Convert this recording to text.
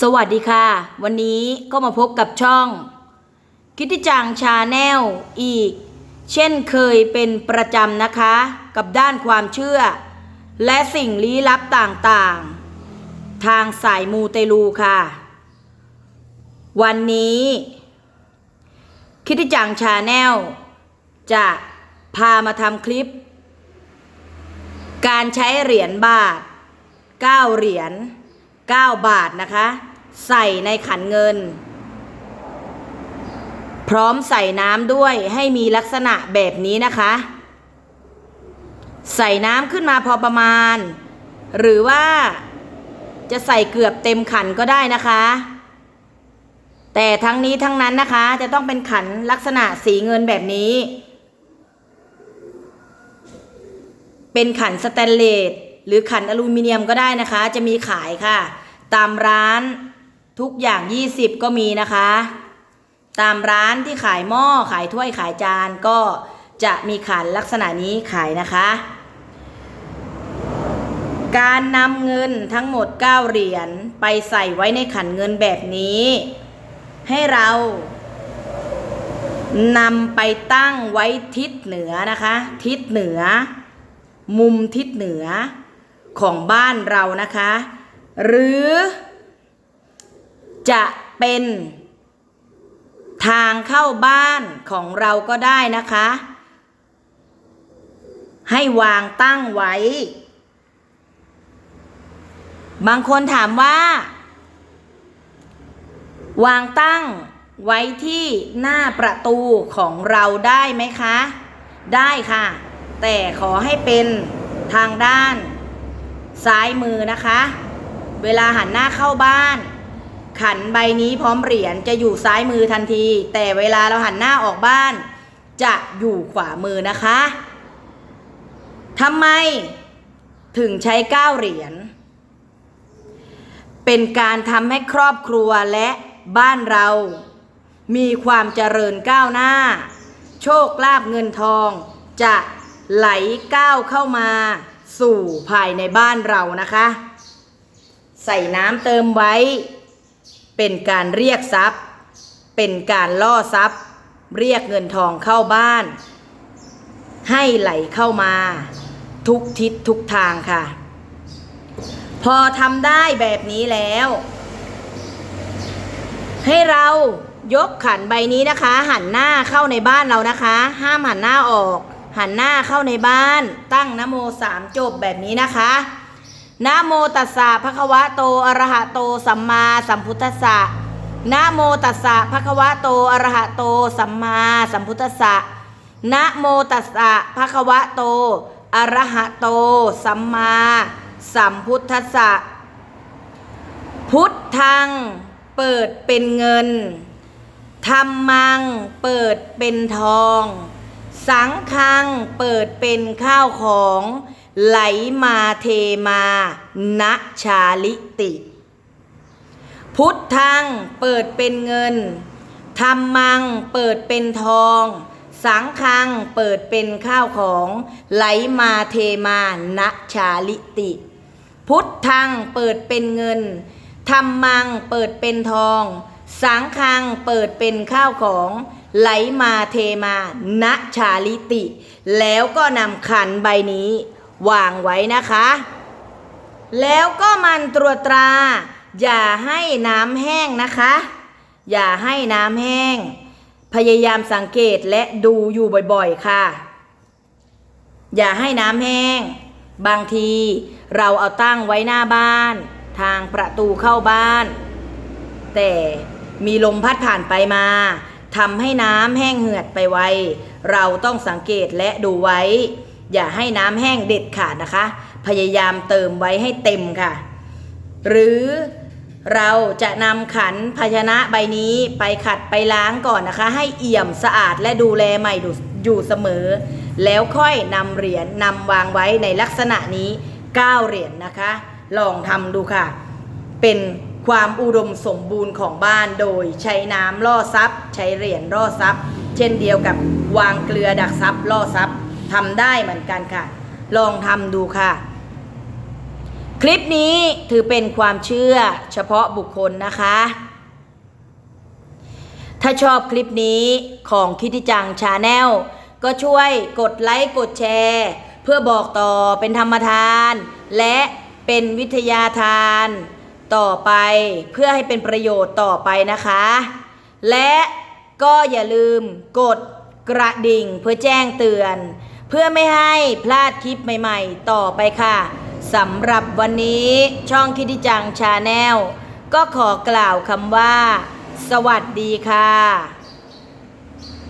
สวัสดีค่ะ วันนี้ก็มาพบกับช่อง คิดที่จังชาแนลอีก เช่นเคยเป็นประจำนะคะ กับด้านความเชื่อ และสิ่งลี้ลับต่างๆ ทางสายมูเตลูค่ะ วันนี้ คิดที่จังชาแนลจะพามาทำคลิป การใช้เหรียญบาท 9 เหรียญ 9 บาทนะคะ ใส่ในขันเงิน พร้อมใส่น้ำด้วยให้มีลักษณะแบบนี้นะคะ ใส่น้ำขึ้นมาพอประมาณ หรือว่าจะใส่เกือบเต็มขันก็ได้นะคะ แต่ทั้งนี้ทั้งนั้นนะคะจะต้องเป็นขันลักษณะสีเงินแบบนี้ เป็นขันสแตนเลส หรือขันอลูมิเนียมก็ได้นะคะ จะมีขายค่ะ ตามร้านทุกอย่าง 20 ก็มีนะคะ ตามร้านที่ขายหม้อขายถ้วยขายจานก็จะมีขันลักษณะนี้ขายนะคะ การนำเงินทั้งหมด 9 เหรียญไปใส่ไว้ในขันเงินแบบนี้ ให้เรานำไปตั้งไว้ทิศเหนือนะคะ ทิศเหนือ มุมทิศเหนือ ของบ้านเรานะคะ หรือจะเป็น ทางเข้าบ้านของเราก็ได้นะคะ ให้วางตั้งไว้ บางคนถามว่า วางตั้งไว้ที่หน้าประตูของเราได้ไหมคะ ได้ค่ะ แต่ขอให้เป็นทางด้าน ซ้ายมือนะคะ เวลาหันหน้าเข้าบ้าน ขันใบนี้พร้อมเหรียญจะอยู่ซ้ายมือทันที แต่เวลาเราหันหน้าออกบ้าน จะอยู่ขวามือนะคะทำไมถึงใช้เก้าเหรียญเป็นการทำให้ครอบครัวและบ้านเรา มีความเจริญก้าวหน้า โชคลาภเงินทองจะไหลก้าวเข้ามา สู่ภายในบ้านเรานะคะ ใส่น้ำเติมไว้ เป็นการเรียกทรัพย์ เป็นการล่อทรัพย์ เรียกเงินทองเข้าบ้าน ให้ไหลเข้ามา ทุกทิศทุกทางค่ะ พอทำได้แบบนี้แล้ว ให้เรายกขันใบนี้นะคะ หันหน้าเข้าในบ้านเรานะคะ ห้ามหันหน้าออก หันหน้าเข้าในบ้าน ตั้งนโมสามจบแบบนี้นะคะนะโมตัสสะภะคะวะโตอะระหะโตสัมมาสัมพุทธัสสะนะโมตัสสะภะคะวะโตอะระหะโตสัมมาสัมพุทธัสสะนะโมตัสสะภะคะวะโตอะระหะโตสัมมาสัมพุทธัสสะพุทธังเปิดเป็นเงินธรรมังเปิดเป็นทอง สังฆังเปิดเป็นข้าวของ ไหลมาเทมาณชาลิติ พุทธังเปิดเป็นเงินธรรมังเปิดเป็นทอง สังฆังเปิดเป็นข้าวของ ไหลมาเทมาณชาลิติ พุทธังเปิดเป็นเงินธรรมังเปิดเป็นทอง สังฆังเปิดเป็นข้าวของ ไหลมาเทมาณชาลิติ แล้วก็นำขันใบนี้ วางไว้นะคะ แล้วก็มันตรวจตรา อย่าให้น้ำแห้งนะคะ อย่าให้น้ำแห้ง พยายามสังเกตและดูอยู่บ่อยๆค่ะ อย่าให้น้ำแห้ง บางทีเราเอาตั้งไว้หน้าบ้าน ทางประตูเข้าบ้าน แต่มีลมพัดผ่านไปมา ทำให้น้ำแห้งเหือดไปไว เราต้องสังเกตและดูไว้ อย่าให้น้ำแห้งเด็ดขาดนะคะ พยายามเติมไว้ให้เต็มค่ะ หรือเราจะนำขันภาชนะใบนี้ไปขัดไปล้างก่อนนะคะ ให้เอี่ยมสะอาดและดูแลใหม่อยู่เสมอ แล้วค่อยนำเหรียญนำวางไว้ในลักษณะนี้ 9 เหรียญนนะคะ ลองทำดูค่ะ เป็น ความอุดมสมบูรณ์ของบ้านโดยใช้น้ำล่อซับใช้เหรียญล่อซับเช่นเดียวกับวางเกลือดักซับล่อซับทำได้เหมือนกันค่ะ ลองทำดูค่ะ คลิปนี้ถือเป็นความเชื่อเฉพาะบุคคลนะคะ ถ้าชอบคลิปนี้ของคิติจังชาแนลก็ช่วยกดไลค์กดแชร์ เพื่อบอกต่อเป็นธรรมทาน และเป็นวิทยาทาน ต่อไปเพื่อให้เป็นประโยชน์ต่อไปนะคะ และก็อย่าลืมกดกระดิ่งเพื่อแจ้งเตือน เพื่อไม่ให้พลาดคลิปใหม่ๆ ต่อไปค่ะสำหรับวันนี้ช่องคิดิจังชาแนลก็ขอกล่าวคำว่า สวัสดีค่ะ